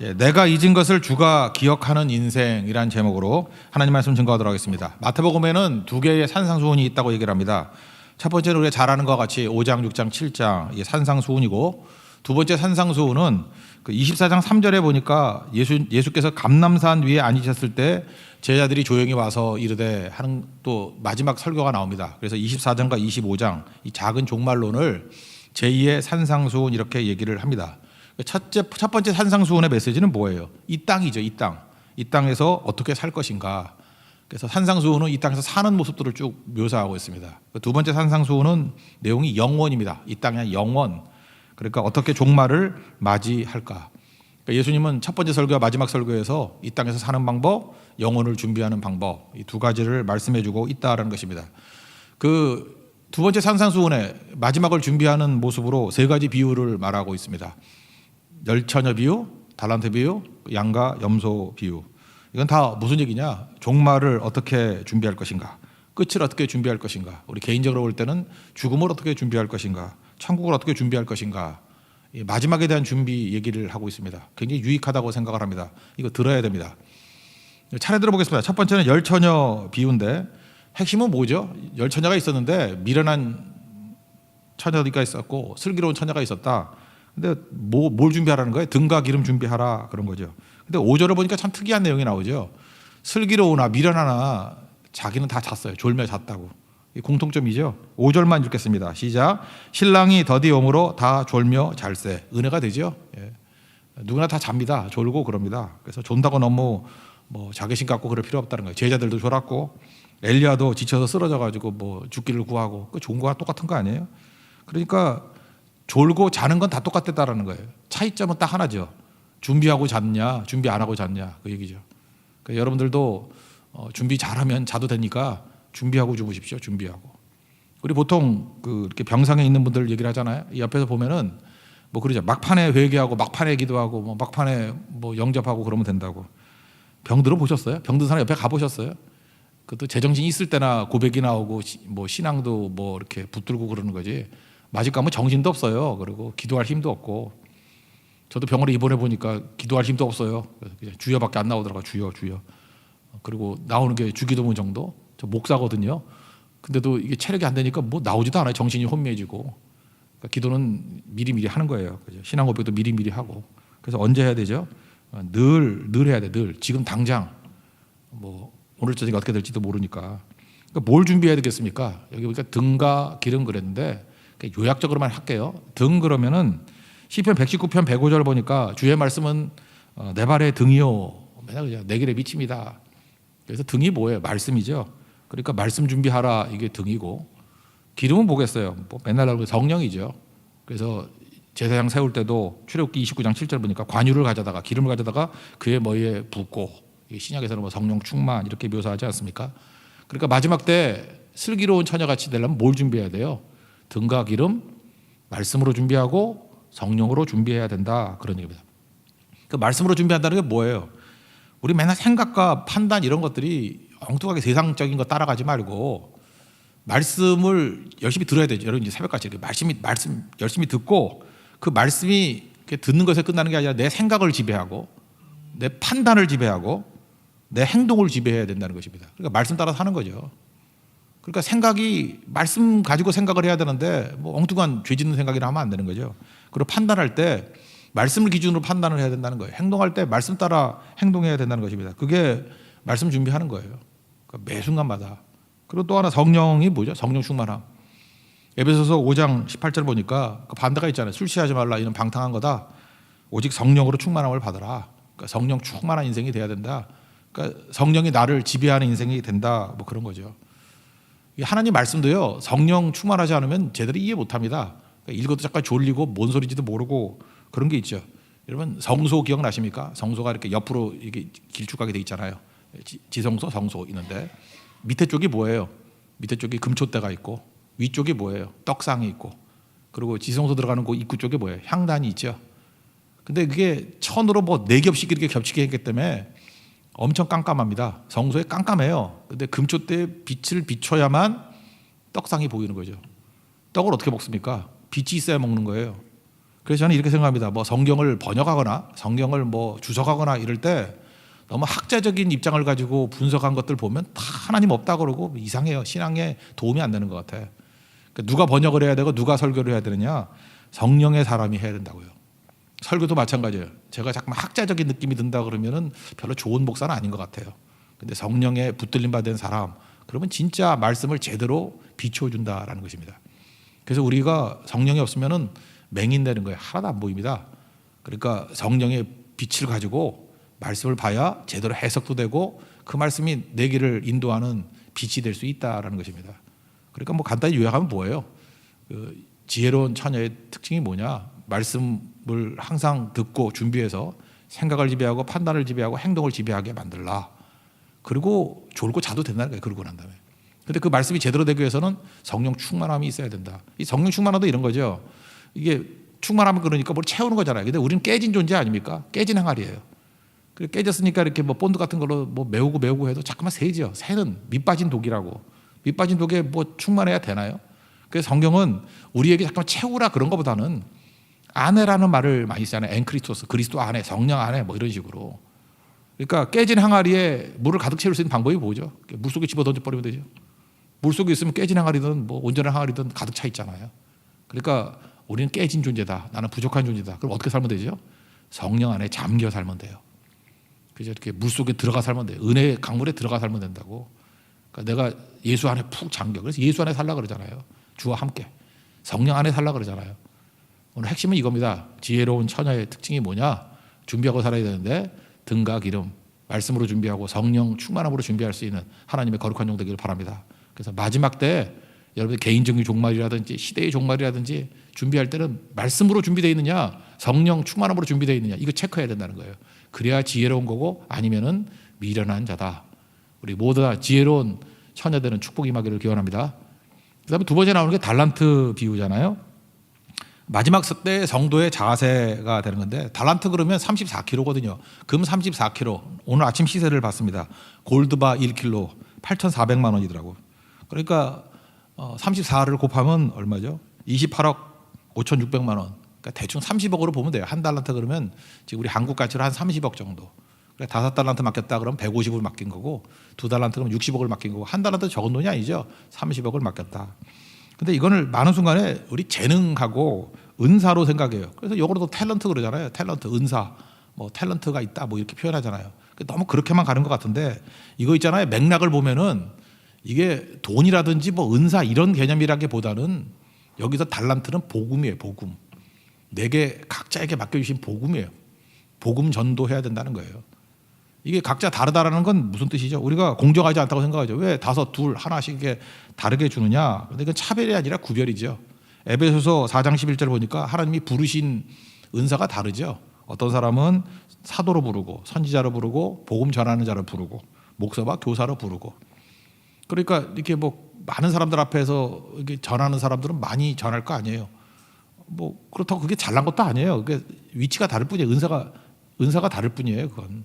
예, 내가 잊은 것을 주가 기억하는 인생이란 제목으로 하나님 말씀 증거하도록 하겠습니다. 마태복음에는 두 개의 산상수훈이 있다고 얘기를 합니다. 첫 번째는 우리가 잘 아는 것 같이 5장, 6장, 7장 이게 산상수훈이고 두 번째 산상수훈은 그 24장 3절에 보니까 예수 예수께서 감남산 위에 앉으셨을 때 제자들이 조용히 와서 이르되 하는 또 마지막 설교가 나옵니다. 그래서 24장과 25장 이 작은 종말론을 제2의 산상수훈 이렇게 얘기를 합니다. 첫째 첫 번째 산상수훈의 메시지는 뭐예요? 이 땅이죠, 이 땅. 이 땅에서 어떻게 살 것인가. 그래서 산상수훈은 이 땅에서 사는 모습들을 쭉 묘사하고 있습니다. 그두 번째 산상수훈은 내용이 영원입니다. 이 땅의 영원. 그러니까 어떻게 종말을 맞이할까. 그러니까 예수님은 첫 번째 설교와 마지막 설교에서 이 땅에서 사는 방법, 영혼을 준비하는 방법 이 두 가지를 말씀해주고 있다라는 것입니다. 그 두 번째 산상수훈의 마지막을 준비하는 모습으로 세 가지 비유를 말하고 있습니다. 열처녀 비유, 달란트 비유, 양과 염소 비유. 이건 다 무슨 얘기냐? 종말을 어떻게 준비할 것인가? 끝을 어떻게 준비할 것인가? 우리 개인적으로 볼 때는 죽음을 어떻게 준비할 것인가? 천국을 어떻게 준비할 것인가? 이 마지막에 대한 준비 얘기를 하고 있습니다. 굉장히 유익하다고 생각을 합니다. 이거 들어야 됩니다. 차례 들어보겠습니다. 첫 번째는 열처녀 비유인데 핵심은 뭐죠? 열처녀가 있었는데 미련한 처녀가 있었고 슬기로운 처녀가 있었다. 근데 뭐, 뭘 준비하라는 거예요? 등과 기름 준비하라 그런 거죠. 근데 5절을 보니까 참 특이한 내용이 나오죠. 슬기로우나 미련하나 자기는 다 잤어요. 졸며 잤다고. 이 공통점이죠. 5절만 읽겠습니다. 시작. 신랑이 더디 오므로 다 졸며 잘세. 은혜가 되죠. 예. 누구나 다 잡니다. 졸고 그럽니다. 그래서 존다고 너무 뭐 자괴심 갖고 그럴 필요 없다는 거예요. 제자들도 졸았고 엘리야도 지쳐서 쓰러져 가지고 뭐 죽기를 구하고 그 좋은 거와 똑같은 거 아니에요? 그러니까 졸고 자는 건 다 똑같다라는 거예요. 차이점은 딱 하나죠. 준비하고 잤냐, 준비 안 하고 잤냐 그 얘기죠. 그러니까 여러분들도 어, 준비 잘하면 자도 되니까 준비하고 주무십시오. 준비하고. 우리 보통 그 이렇게 병상에 있는 분들 얘기를 하잖아요. 이 옆에서 보면은 뭐 그러죠. 막판에 회개하고 막판에 기도하고 뭐 막판에 뭐 영접하고 그러면 된다고. 병 들어 보셨어요? 병든 사람 옆에 가 보셨어요? 그것도 제정신이 있을 때나 고백이 나오고 시- 뭐 신앙도 뭐 이렇게 붙들고 그러는 거지. 마집 가면 정신도 없어요. 그리고 기도할 힘도 없고. 저도 병원에 입원해 보니까 기도할 힘도 없어요. 주여밖에 안 나오더라고 주여 주여. 그리고 나오는 게 주기도문 정도. 저 목사거든요. 근데도 이게 체력이 안 되니까 뭐 나오지도 않아요. 정신이 혼미해지고. 그러니까 기도는 미리미리 하는 거예요. 신앙 고백도 미리미리 하고. 그래서 언제 해야 되죠? 어, 늘, 늘 해야 돼, 늘. 지금 당장. 뭐, 오늘 저녁에 어떻게 될지도 모르니까. 그러니까 뭘 준비해야 되겠습니까? 여기 보니까 등과 기름 그랬는데, 요약적으로만 할게요. 등 그러면은 시편 119편 105절 보니까 주의 말씀은 어, 내 발의 등이요. 맨날 그냥 내 길에 미칩니다. 그래서 등이 뭐예요? 말씀이죠. 그러니까 말씀 준비하라 이게 등이고 기름은 뭐겠어요? 뭐 맨날 나오는 성령이죠. 그래서 제사장 세울 때도 출애굽기 29장 7절 보니까 관유를 가져다가 기름을 가져다가 그의 머리에 붓고 신약에서는 뭐 성령 충만 이렇게 묘사하지 않습니까? 그러니까 마지막 때 슬기로운 처녀같이 되려면 뭘 준비해야 돼요? 등과 기름 말씀으로 준비하고 성령으로 준비해야 된다 그런 얘기입니다. 그 말씀으로 준비한다는 게 뭐예요? 우리 맨날 생각과 판단 이런 것들이 엉뚱하게 세상적인 거 따라가지 말고 말씀을 열심히 들어야 되죠. 여러분 이제 새벽까지 이렇게 말씀이 말씀 열심히 듣고 그 말씀이 듣는 것에 끝나는 게 아니라 내 생각을 지배하고 내 판단을 지배하고 내 행동을 지배해야 된다는 것입니다. 그러니까 말씀 따라 사는 거죠. 그러니까 생각이 말씀 가지고 생각을 해야 되는데 뭐 엉뚱한 죄 짓는 생각이나 하면 안 되는 거죠. 그리고 판단할 때 말씀을 기준으로 판단을 해야 된다는 거예요. 행동할 때 말씀 따라 행동해야 된다는 것입니다. 그게 말씀 준비하는 거예요. 그러니까 매 순간마다. 그리고 또 하나 성령이 뭐죠? 성령 충만함. 에베소서 5장 18절 보니까 그 반대가 있잖아요. 술 취하지 말라 이는 방탕한 거다. 오직 성령으로 충만함을 받아라. 그러니까 성령 충만한 인생이 돼야 된다. 그러니까 성령이 나를 지배하는 인생이 된다. 뭐 그런 거죠. 이 하나님 말씀도요. 성령 충만하지 않으면 제대로 이해 못합니다. 그러니까 읽어도 잠깐 졸리고 뭔 소리인지도 모르고 그런 게 있죠. 여러분 성소 기억나십니까? 성소가 이렇게 옆으로 이게 길쭉하게 돼 있잖아요. 지- 지성소, 성소 있는데 밑에 쪽이 뭐예요? 밑에 쪽이 금초대가 있고 위쪽이 뭐예요? 떡상이 있고 그리고 지성소 들어가는 그 입구 쪽에 뭐예요? 향단이 있죠. 근데 그게 천으로 뭐 네 겹씩 이렇게 겹치게 했기 때문에 엄청 깜깜합니다. 성소에 깜깜해요. 근데 금초대에 빛을 비춰야만 떡상이 보이는 거죠. 떡을 어떻게 먹습니까? 빛이 있어야 먹는 거예요. 그래서 저는 이렇게 생각합니다. 뭐 성경을 번역하거나 성경을 뭐 주석하거나 이럴 때 너무 학자적인 입장을 가지고 분석한 것들 보면 다 하나님 없다 그러고 이상해요. 신앙에 도움이 안 되는 것 같아. 그러니까 누가 번역을 해야 되고 누가 설교를 해야 되느냐? 성령의 사람이 해야 된다고요. 설교도 마찬가지예요. 제가 자꾸 학자적인 느낌이 든다 그러면은 별로 좋은 목사는 아닌 것 같아요. 근데 성령에 붙들림 받은 사람 그러면 진짜 말씀을 제대로 비춰 준다라는 것입니다. 그래서 우리가 성령이 없으면은 맹인되는 거예요. 하나도 안 보입니다. 그러니까 성령의 빛을 가지고 말씀을 봐야 제대로 해석도 되고 그 말씀이 내 길을 인도하는 빛이 될 수 있다라는 것입니다. 그러니까 뭐 간단히 요약하면 뭐예요? 그 지혜로운 처녀의 특징이 뭐냐? 말씀을 항상 듣고 준비해서 생각을 지배하고 판단을 지배하고 행동을 지배하게 만들라. 그리고 졸고 자도 된다는 거예요. 그러고 난 다음에. 근데 그 말씀이 제대로 되기 위해서는 성령 충만함이 있어야 된다. 이 성령 충만함도 이런 거죠. 이게 충만하면 그러니까 뭘 채우는 거잖아요. 근데 우리는 깨진 존재 아닙니까? 깨진 항아리예요. 그 깨졌으니까 이렇게 뭐 본드 같은 걸로 뭐 메우고 메우고 해도 자꾸만 새죠. 새는 밑 빠진 독이라고. 밑 빠진 독에 뭐 충만해야 되나요? 그래서 성경은 우리에게 잠깐 채우라 그런 것보다는 아내라는 말을 많이 쓰잖아요. 앵크리토스 그리스도 안에 성령 안에 뭐 이런 식으로. 그러니까 깨진 항아리에 물을 가득 채울 수 있는 방법이 뭐죠? 물 속에 집어 던져 버리면 되죠. 물 속에 있으면 깨진 항아리든 뭐 온전한 항아리든 가득 차 있잖아요. 그러니까 우리는 깨진 존재다. 나는 부족한 존재다. 그럼 어떻게 살면 되죠? 성령 안에 잠겨 살면 돼요. 그죠? 이렇게 물 속에 들어가 살면 돼요. 은혜의 강물에 들어가 살면 된다고. 그러니까 내가 예수 안에 푹 잠겨. 그래서 예수 안에 살라 그러잖아요. 주와 함께. 성령 안에 살라 그러잖아요. 오늘 핵심은 이겁니다. 지혜로운 처녀의 특징이 뭐냐? 준비하고 살아야 되는데 등과 기름, 말씀으로 준비하고 성령 충만함으로 준비할 수 있는 하나님의 거룩한 종 되기를 바랍니다. 그래서 마지막 때 여러분 개인적인 종말이라든지 시대의 종말이라든지 준비할 때는 말씀으로 준비되어 있느냐, 성령 충만함으로 준비되어 있느냐 이거 체크해야 된다는 거예요. 그래야 지혜로운 거고 아니면은 미련한 자다. 우리 모두 다 지혜로운 처녀들은 축복 임하기를 기원합니다. 그 다음에 두 번째 나오는 게 달란트 비유잖아요. 마지막 때 성도의 자세가 되는 건데 달란트 그러면 34kg거든요. 금 34kg. 오늘 아침 시세를 봤습니다. 골드바 1kg 8,400만 원이더라고. 그러니까 어, 34를 곱하면 얼마죠? 28억 5,600만 원. 그러니까 대충 30억으로 보면 돼요. 한 달란트 그러면 지금 우리 한국 가치로 한 30억 정도. 다섯 달란트 맡겼다 그러면 150을 맡긴 거고 두 달란트 그러면 60억을 맡긴 거고 한 달란트 적은 돈이 아니죠. 30억을 맡겼다. 근데 이거를 많은 순간에 우리 재능하고 은사로 생각해요. 그래서 요거로도 탤런트 그러잖아요. 탤런트, 은사, 뭐 탤런트가 있다, 뭐 이렇게 표현하잖아요. 너무 그렇게만 가는 것 같은데 이거 있잖아요. 맥락을 보면은 이게 돈이라든지 뭐 은사 이런 개념이라기보다는 여기서 달란트는 복음이에요. 복음. 내게 각자에게 맡겨주신 복음이에요. 복음 전도해야 된다는 거예요. 이게 각자 다르다라는 건 무슨 뜻이죠? 우리가 공정하지 않다고 생각하죠. 왜 다섯, 둘, 하나씩 이게 다르게 주느냐? 근데 그건 차별이 아니라 구별이죠. 에베소서 4장 11절 보니까 하나님이 부르신 은사가 다르죠. 어떤 사람은 사도로 부르고 선지자로 부르고 복음 전하는 자로 부르고 목사와 교사로 부르고 그러니까 이렇게 뭐 많은 사람들 앞에서 이렇게 전하는 사람들은 많이 전할 거 아니에요. 뭐 그렇다고 그게 잘난 것도 아니에요. 그게 위치가 다를 뿐이에요. 은사가 은사가 다를 뿐이에요. 그건.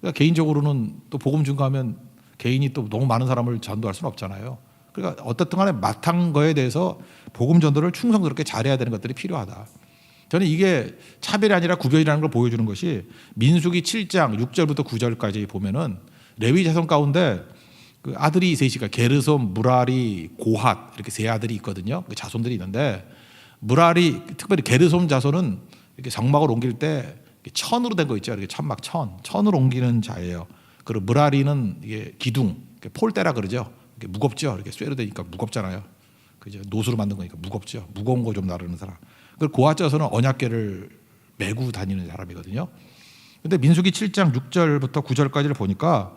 그러니까 개인적으로는 또 복음 증가하면 개인이 또 너무 많은 사람을 전도할 수는 없잖아요. 그러니까 어떻든 간에 맡은 거에 대해서 복음 전도를 충성스럽게 잘해야 되는 것들이 필요하다. 저는 이게 차별이 아니라 구별이라는 걸 보여주는 것이 민수기 7장 6절부터 9절까지 보면은 레위 자손 가운데 그 아들이 셋이가 게르솜, 무라리, 고핫 이렇게 세 아들이 있거든요. 그 자손들이 있는데 무라리 특별히 게르솜 자손은 이렇게 정막을 옮길 때 천으로 된 거 있죠. 이렇게 천막 천 천으로 옮기는 자예요. 그리고 무라리는 이게 기둥 폴대라 그러죠. 무겁죠. 이렇게 쇠로 되니까 무겁잖아요. 그죠. 노수로 만든 거니까 무겁죠. 무거운 거 좀 나르는 사람. 그 고아자서는 언약계를 메고 다니는 사람이거든요. 근데 민수기 7장 6절부터 9절까지를 보니까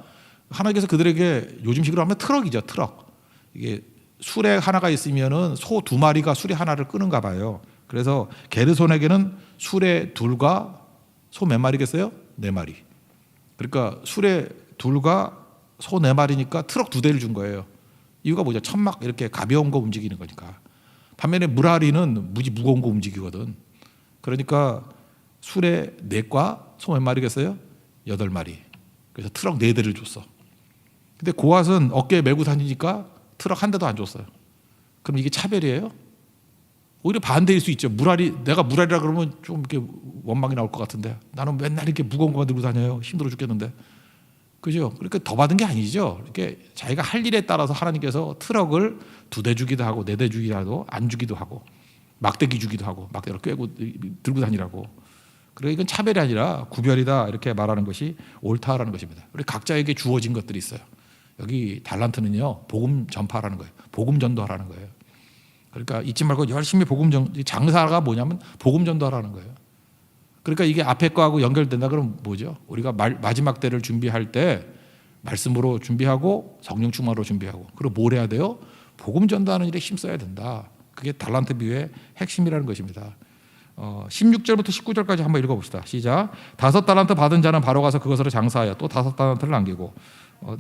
하나님께서 그들에게 요즘식으로 하면 트럭이죠. 트럭. 이게 수레 하나가 있으면은 소 두 마리가 수레 하나를 끄는가 봐요. 그래서 게르손에게는 수레 둘과 소 몇 마리겠어요? 네 마리. 그러니까 수레 둘과 소 네 마리니까 트럭 두 대를 준 거예요. 이유가 뭐죠? 천막 이렇게 가벼운 거 움직이는 거니까. 반면에 무라리는 무지 무거운 거 움직이거든. 그러니까 수레 넷과 소 몇 마리겠어요? 여덟 마리. 그래서 트럭 네 대를 줬어. 근데 고앗은 어깨에 메고 다니니까 트럭 한 대도 안 줬어요. 그럼 이게 차별이에요? 오히려 반대일 수 있죠. 물알이 내가 물알이라 그러면 좀 이렇게 원망이 나올 것 같은데 나는 맨날 이렇게 무거운 거만 들고 다녀요. 힘들어 죽겠는데. 그죠? 그러니까 더 받은 게 아니죠. 이렇게 자기가 할 일에 따라서 하나님께서 트럭을 두 대 주기도 하고 네 대 주기도 하고 안 주기도 하고 막대기 주기도 하고 막대를 꿰고 들고 다니라고. 그러니까 이건 차별이 아니라 구별이다 이렇게 말하는 것이 옳다라는 것입니다. 우리 각자에게 주어진 것들이 있어요. 여기 달란트는요 복음 전파라는 거예요. 복음 전도하라는 거예요. 그러니까 잊지 말고 열심히 복음 전 장사가 뭐냐면 복음 전도하라는 거예요. 그러니까 이게 앞에 거하고 연결된다 그러면 뭐죠? 우리가 말, 마지막 때를 준비할 때 말씀으로 준비하고 성령 충만으로 준비하고 그리고 뭘 해야 돼요? 복음 전도하는 일에 힘써야 된다. 그게 달란트 비유의 핵심이라는 것입니다. 어, 16절부터 19절까지 한번 읽어봅시다. 시작. 다섯 달란트 받은 자는 바로 가서 그것으로 장사하여 또 다섯 달란트를 남기고 어,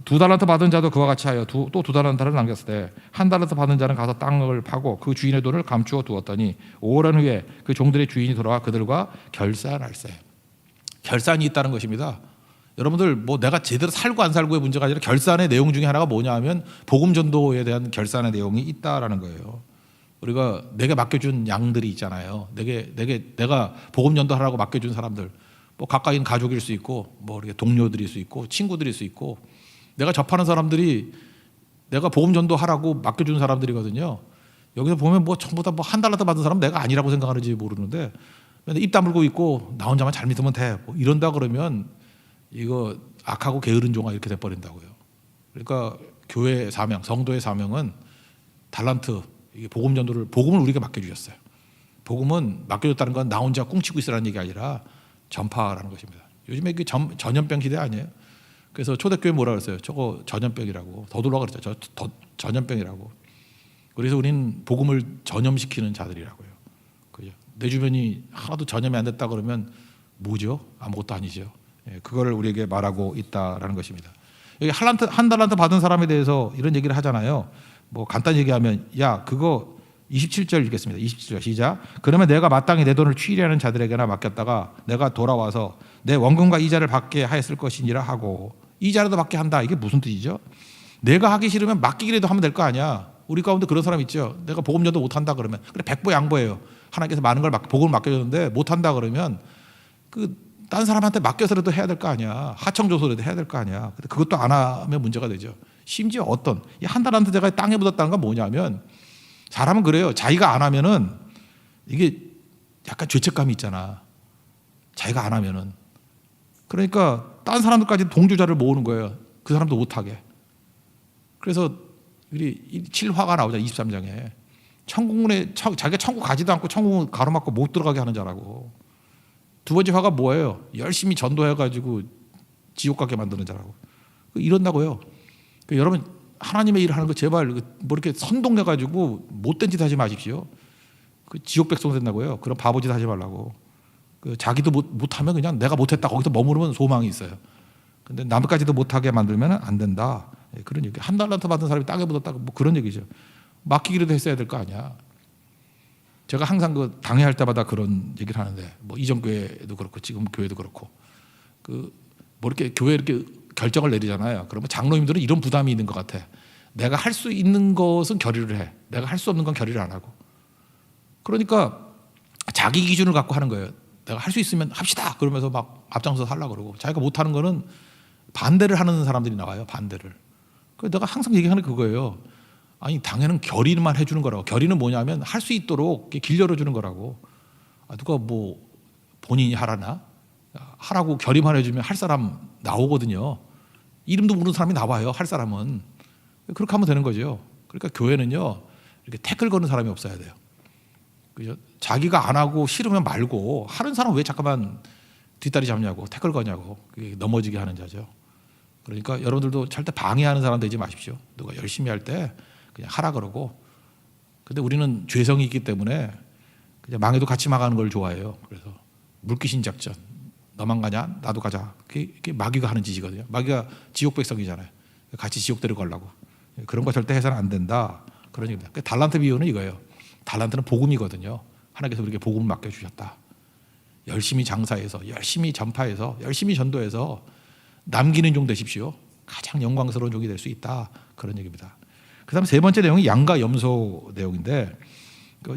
두 달란트 받은 자도 그와 같이 하여 또 두 달란트를 남겼을 때 한 달란트 받은 자는 가서 땅을 파고 그 주인의 돈을 감추어 두었더니 오랜 후에 그 종들의 주인이 돌아와 그들과 결산할세. 결산이 있다는 것입니다. 여러분들 뭐 내가 제대로 살고 안 살고의 문제가 아니라 결산의 내용 중에 하나가 뭐냐 하면 복음 전도에 대한 결산의 내용이 있다라는 거예요. 우리가 내게 맡겨준 양들이 있잖아요. 내게 내게 내가 복음 전도하라고 맡겨준 사람들, 뭐 가까이 가족일 수 있고, 뭐 이렇게 동료들일 수 있고, 친구들일 수 있고, 내가 접하는 사람들이 내가 복음 전도하라고 맡겨준 사람들이거든요. 여기서 보면 뭐 전부 다 뭐 한 달러도 받은 사람 은 내가 아니라고 생각하는지 모르는데 입 다물고 있고 나 혼자만 잘 믿으면 돼. 뭐 이런다 그러면 이거 악하고 게으른 종아 이렇게 돼 버린다고요. 그러니까 교회 사명, 성도의 사명은 달란트 이게 복음 전도를 복음을 우리가 맡겨 주셨어요. 복음은 맡겨줬다는 건 나 혼자 꿍치고 있으라는 얘기 아니라 전파라는 것입니다. 요즘에 그 전, 전염병 시대 아니에요? 그래서 초대교회 뭐라 그랬어요? 저거 전염병이라고 더돌라 그랬죠. 저 더, 전염병이라고. 그래서 우리는 복음을 전염시키는 자들이라고요. 그죠? 내 주변이 하나도 전염이 안 됐다 그러면 뭐죠? 아무것도 아니죠. 예, 그거를 우리에게 말하고 있다라는 것입니다. 여기 한란트 한 달란트 받은 사람에 대해서 이런 얘기를 하잖아요. 뭐 간단히 얘기하면 야 그거 27절 읽겠습니다. 27절 시작. 그러면 내가 마땅히 내 돈을 취리하는 자들에게나 맡겼다가 내가 돌아와서 내 원금과 이자를 받게 하였을 것이니라 하고 이자라도 받게 한다. 이게 무슨 뜻이죠? 내가 하기 싫으면 맡기기라도 하면 될 거 아니야. 우리 가운데 그런 사람 있죠. 내가 복음 전도 못 한다 그러면 그래 백보 양보해요. 하나님께서 많은 걸 막, 복음을 맡겨줬는데 못 한다 그러면 그 딴 사람한테 맡겨서라도 해야 될 거 아니야. 하청 조서라도 해야 될 거 아니야. 근데 그것도 안 하면 문제가 되죠. 심지어 어떤 이 한 달한테 제가 땅에 묻었다는 건 뭐냐면 사람은 그래요. 자기가 안 하면은 이게 약간 죄책감이 있잖아. 자기가 안 하면은 그러니까 딴 사람들까지 동조자를 모으는 거예요. 그 사람도 못하게. 그래서 우리 7화가 나오자 23장에 천국문에 자기가 천국 가지도 않고 천국 가로막고 못 들어가게 하는 자라고. 두 번째 화가 뭐예요? 열심히 전도해가지고 지옥 가게 만드는 자라고. 이런다고요. 그 여러분 하나님의 일을 하는 거 제발 뭐 이렇게 선동해가지고 못된 짓 하지 마십시오. 그 지옥 백성 된다고요. 그런 바보짓 하지 말라고. 그 자기도 못, 못하면 그냥 내가 못했다 거기서 머무르면 소망이 있어요. 근데 남까지도 못하게 만들면 안 된다. 예, 그런 얘기. 한 달란트 받은 사람이 땅에 묻었다고 뭐 그런 얘기죠. 맡기기라도 했어야 될 거 아니야. 제가 항상 그 당회할 때마다 그런 얘기를 하는데 뭐 이전 교회도 그렇고 지금 교회도 그렇고 그 뭐 이렇게 교회 이렇게 결정을 내리잖아요. 그러면 장로님들은 이런 부담이 있는 것 같아. 내가 할 수 있는 것은 결의를 해. 내가 할 수 없는 건 결의를 안 하고. 그러니까 자기 기준을 갖고 하는 거예요. 내가 할 수 있으면 합시다. 그러면서 막 앞장서서 하려고 그러고 자기가 못 하는 거는 반대를 하는 사람들이 나와요. 반대를. 그 내가 항상 얘기하는 게 그거예요. 아니 당연은 결의만 해주는 거라고. 결의는 뭐냐면 할 수 있도록 길 열어주는 거라고. 아, 누가 뭐 본인이 하라나 하라고 결의만 해주면 할 사람 나오거든요. 이름도 모르는 사람이 나와요. 할 사람은 그렇게 하면 되는 거죠. 그러니까 교회는요 이렇게 태클 거는 사람이 없어야 돼요. 그죠? 자기가 안 하고 싫으면 말고 하는 사람 왜 잠깐만 뒷다리 잡냐고 태클 거냐고 넘어지게 하는 자죠. 그러니까 여러분들도 절대 방해하는 사람 되지 마십시오. 누가 열심히 할 때 그냥 하라 그러고. 근데 우리는 죄성이 있기 때문에 그냥 망해도 같이 망하는 걸 좋아해요. 그래서 물귀신 작전. 너만 가냐? 나도 가자. 그게, 마귀가 하는 짓이거든요. 마귀가 지옥 백성이잖아요. 같이 지옥 데려가려고. 그런 거 절대 해서는 안 된다. 그런 얘기입니다. 그 달란트 비유는 이거예요. 달란트는 복음이거든요. 하나님께서 우리에게 복음을 맡겨주셨다. 열심히 장사해서, 열심히 전파해서, 열심히 전도해서 남기는 종 되십시오. 가장 영광스러운 종이 될 수 있다. 그런 얘기입니다. 그 다음 세 번째 내용이 양과 염소 내용인데 그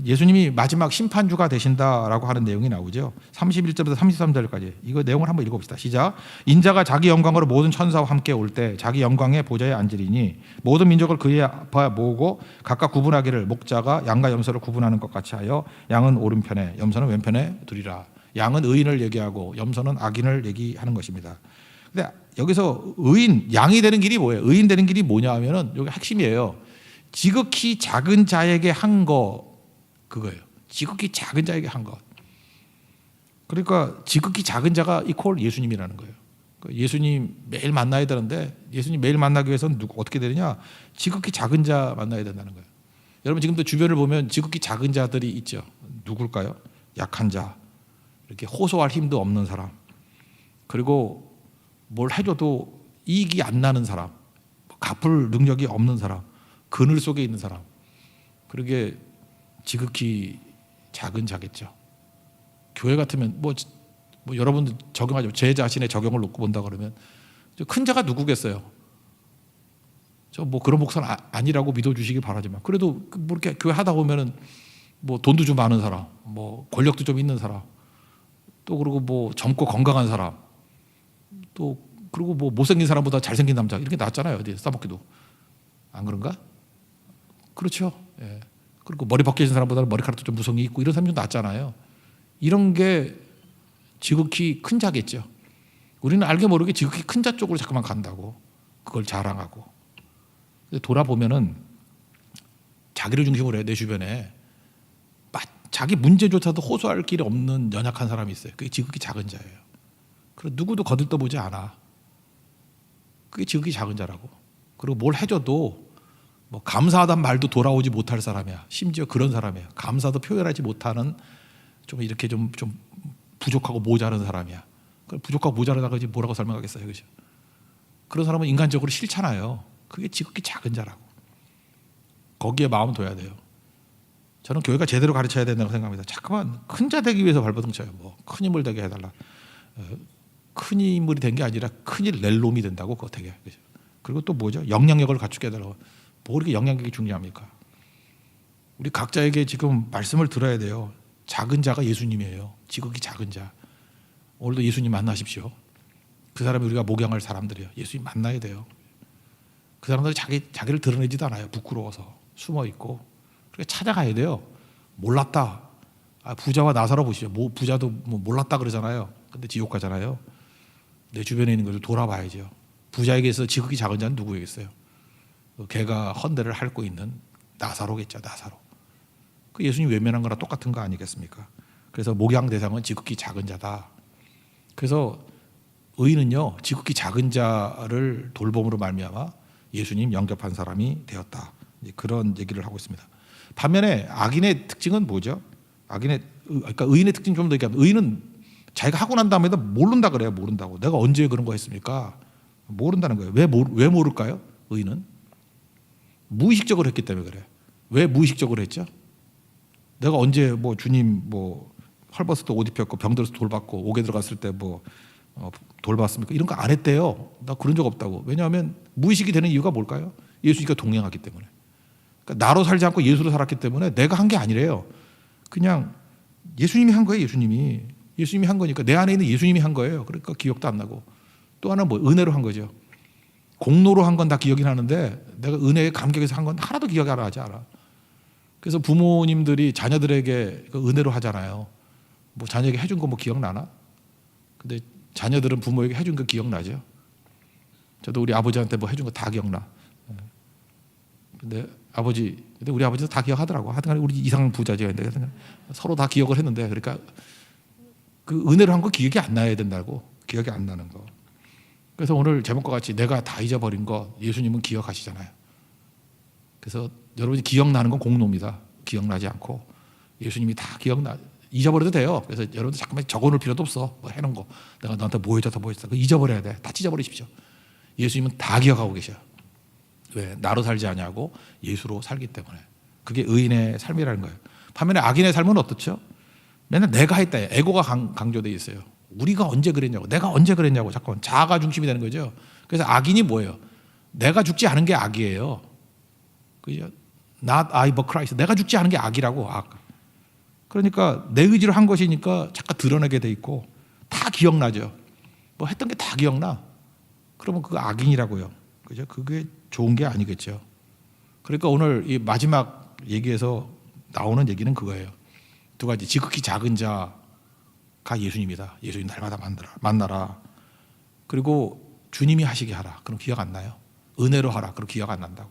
예수님이 마지막 심판주가 되신다라고 하는 내용이 나오죠. 31절부터 33절까지 이거 내용을 한번 읽어봅시다. 시작. 인자가 자기 영광으로 모든 천사와 함께 올 때 자기 영광의 보좌에 앉으리니 모든 민족을 그의 앞에 모으고 각각 구분하기를 목자가 양과 염소를 구분하는 것 같이 하여 양은 오른편에 염소는 왼편에 두리라. 양은 의인을 얘기하고 염소는 악인을 얘기하는 것입니다. 근데 여기서 의인 양이 되는 길이 뭐예요? 의인 되는 길이 뭐냐 하면은 여기 핵심이에요. 지극히 작은 자에게 한 거 그거예요. 지극히 작은 자에게 한 것. 그러니까 지극히 작은 자가 이퀄 예수님이라는 거예요. 그 예수님 매일 만나야 되는데 예수님 매일 만나기 위해서는 누구 어떻게 되느냐? 지극히 작은 자 만나야 된다는 거예요. 여러분 지금도 주변을 보면 지극히 작은 자들이 있죠. 누굴까요? 약한 자, 이렇게 호소할 힘도 없는 사람, 그리고 뭘 해줘도 이익이 안 나는 사람, 갚을 능력이 없는 사람, 그늘 속에 있는 사람. 그러게 지극히 작은 자겠죠. 교회 같으면 뭐, 뭐 여러분들 적용하죠. 제 자신의 적용을 놓고 본다 그러면 저큰 자가 누구겠어요? 저 뭐 그런 목사는 아- 아니라고 믿어주시기 바라지만 그래도 그뭐 이렇게 교회 하다 보면은 뭐 돈도 좀 많은 사람, 뭐 권력도 좀 있는 사람, 또 그리고 뭐 젊고 건강한 사람, 또 그리고 뭐 못생긴 사람보다 잘생긴 남자 이렇게 낫잖아요. 어디 싸먹기도 안 그런가? 그렇죠. 예. 그리고 머리 벗겨진 사람보다는 머리카락도 좀 무성이 있고 이런 사람이 좀 낫잖아요. 이런 게 지극히 큰 자겠죠. 우리는 알게 모르게 지극히 큰 자 쪽으로 자꾸만 간다고 그걸 자랑하고 돌아보면은 자기를 중심으로 해 내 주변에 마- 자기 문제조차도 호소할 길이 없는 연약한 사람이 있어요. 그게 지극히 작은 자예요. 그리고 누구도 거들떠보지 않아. 그게 지극히 작은 자라고. 그리고 뭘 해줘도 뭐 감사하단 말도 돌아오지 못할 사람이야. 심지어 그런 사람이야. 감사도 표현하지 못하는 좀 이렇게 좀 좀 부족하고 모자란 사람이야. 그 부족하고 모자라다가 이제 뭐라고 설명하겠어요, 그죠? 그런 사람은 인간적으로 싫잖아요. 그게 지극히 작은 자라고. 거기에 마음 둬야 돼요. 저는 교회가 제대로 가르쳐야 된다고 생각합니다. 자꾸만 큰 자 되기 위해서 발버둥 쳐요. 뭐큰 인물 되게 해달라. 어, 큰 인물이 된 게 아니라 큰일 낼 놈이 된다고 그거 되게. 그죠? 그리고 또 뭐죠? 영향력을 갖추게 해달라고. 뭐 이렇게 영향력이 중요합니까? 우리 각자에게 지금 말씀을 들어야 돼요. 작은 자가 예수님이에요. 지극히 작은 자. 오늘도 예수님 만나십시오. 그 사람이 우리가 목양할 사람들이에요. 예수님 만나야 돼요. 그 사람들이 자기 자기를 드러내지도 않아요. 부끄러워서 숨어 있고. 그러니까 찾아가야 돼요. 몰랐다. 아, 부자와 나사로 보시죠. 뭐 부자도 뭐 몰랐다 그러잖아요. 근데 지옥 가잖아요. 내 주변에 있는 것을 돌아봐야죠. 부자에게서 지극히 작은 자는 누구겠어요? 그 걔가 헌대를 핥고 있는 나사로겠죠. 나사로. 그 예수님 외면한 거랑 똑같은 거 아니겠습니까? 그래서 목양 대상은 지극히 작은 자다. 그래서 의인은요 지극히 작은 자를 돌봄으로 말미암아 예수님 영접한 사람이 되었다. 그런 얘기를 하고 있습니다. 반면에 악인의 특징은 뭐죠? 악인의 의- 그러니까 의인의 특징 좀 더 얘기하면 의인은 자기가 하고 난 다음에도 모른다 그래요. 모른다고. 내가 언제 그런 거 했습니까? 모른다는 거예요. 왜, 모르, 왜 모를까요? 의인은 무의식적으로 했기 때문에 그래. 왜 무의식적으로 했죠? 내가 언제 뭐 주님 뭐 헐벗을 때 옷 입혔고 병들어서 돌봤고 옥에 들어갔을 때뭐 어, 돌봤습니까? 이런 거 안 했대요. 나 그런 적 없다고. 왜냐하면 무의식이 되는 이유가 뭘까요? 예수님과 동행하기 때문에. 그러니까 나로 살지 않고 예수로 살았기 때문에 내가 한 게 아니래요. 그냥 예수님이 한 거예요. 예수님이 예수님이 한 거니까 내 안에 있는 예수님이 한 거예요. 그러니까 기억도 안 나고 또 하나 뭐 은혜로 한 거죠. 공로로 한 건 다 기억이 나는데 내가 은혜에 감격해서 한 건 하나도 기억이 안 나지 않아. 그래서 부모님들이 자녀들에게 그 은혜로 하잖아요. 뭐 자녀에게 해준 거 뭐 기억나나? 근데 자녀들은 부모에게 해준 거 기억나죠? 저도 우리 아버지한테 뭐 해준 거 다 기억나. 예. 근데 아버지, 근데 우리 아버지도 다 기억하더라고. 하여튼 우리 이상한 부자죠. 근데 서로 다 기억을 했는데 그러니까 그 은혜로 한 거 기억이 안 나야 된다고. 기억이 안 나는 거. 그래서 오늘 제목과 같이 내가 다 잊어버린 거 예수님은 기억하시잖아요. 그래서 여러분이 기억나는 건 공로입니다. 기억나지 않고 예수님이 다 기억나 잊어버려도 돼요. 그래서 여러분들 잠깐만 적어놓을 필요도 없어. 뭐 해놓은 거 내가 너한테 뭐 해줬다 뭐 해줬다. 잊어버려야 돼. 다 찢어버리십시오. 예수님은 다 기억하고 계셔. 왜 나로 살지 않냐고 예수로 살기 때문에 그게 의인의 삶이라는 거예요. 반면에 악인의 삶은 어떻죠? 맨날 내가 했다. 에고가 강, 강조돼 있어요. 우리가 언제 그랬냐고, 내가 언제 그랬냐고 잠깐 자아가 중심이 되는 거죠. 그래서 악인이 뭐예요? 내가 죽지 않은 게 악이에요. 그죠? not I but Christ. 내가 죽지 않은 게 악이라고 악. 그러니까 내 의지로 한 것이니까 잠깐 드러내게 돼 있고 다 기억나죠. 뭐 했던 게 다 기억나. 그러면 그거 악인이라고요. 그죠? 그게 좋은 게 아니겠죠. 그러니까 오늘 이 마지막 얘기에서 나오는 얘기는 그거예요. 두 가지 지극히 작은 자 가 예수님이다. 예수님 날마다 만나라. 만나라. 그리고 주님이 하시게 하라. 그럼 기억 안 나요. 은혜로 하라. 그럼 기억 안 난다고.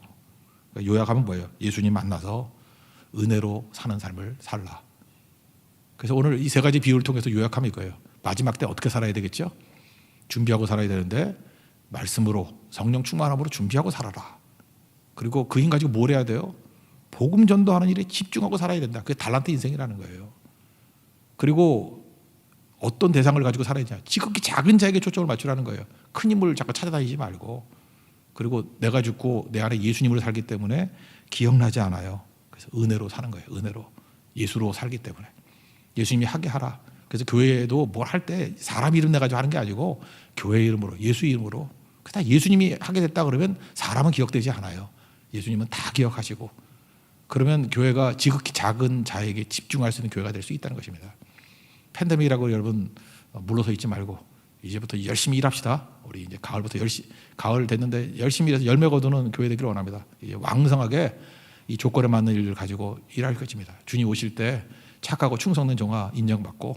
그러니까 요약하면 뭐예요? 예수님 만나서 은혜로 사는 삶을 살라. 그래서 오늘 이 세 가지 비유를 통해서 요약하면 이거예요. 마지막 때 어떻게 살아야 되겠죠? 준비하고 살아야 되는데 말씀으로 성령 충만함으로 준비하고 살아라. 그리고 그 힘 가지고 뭘 해야 돼요? 복음 전도하는 일에 집중하고 살아야 된다. 그게 달란트 인생이라는 거예요. 그리고 어떤 대상을 가지고 살아야 되냐? 지극히 작은 자에게 초점을 맞추라는 거예요. 큰 힘을 자꾸 찾아다니지 말고 그리고 내가 죽고 내 안에 예수님으로 살기 때문에 기억나지 않아요. 그래서 은혜로 사는 거예요. 은혜로 예수로 살기 때문에 예수님이 하게 하라. 그래서 교회에도 뭘 할 때 사람 이름 내 가지고 하는 게 아니고 교회 이름으로 예수 이름으로 그다 예수님이 하게 됐다 그러면 사람은 기억되지 않아요. 예수님은 다 기억하시고 그러면 교회가 지극히 작은 자에게 집중할 수 있는 교회가 될 수 있다는 것입니다. 팬데믹이라고 여러분 물러서 있지 말고 이제부터 열심히 일합시다. 우리 이제 가을부터 열시 가을 됐는데 열심히 일해서 열매 거두는 교회 되기를 원합니다. 이제 왕성하게 이 조건에 맞는 일을 가지고 일할 것입니다. 주님 오실 때 착하고 충성된 종아 인정받고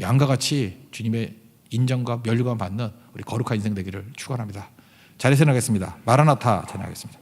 양과 같이 주님의 인정과 멸류관 받는 우리 거룩한 인생 되기를 축원합니다. 자리 세나겠습니다. 마라나타 전하겠습니다.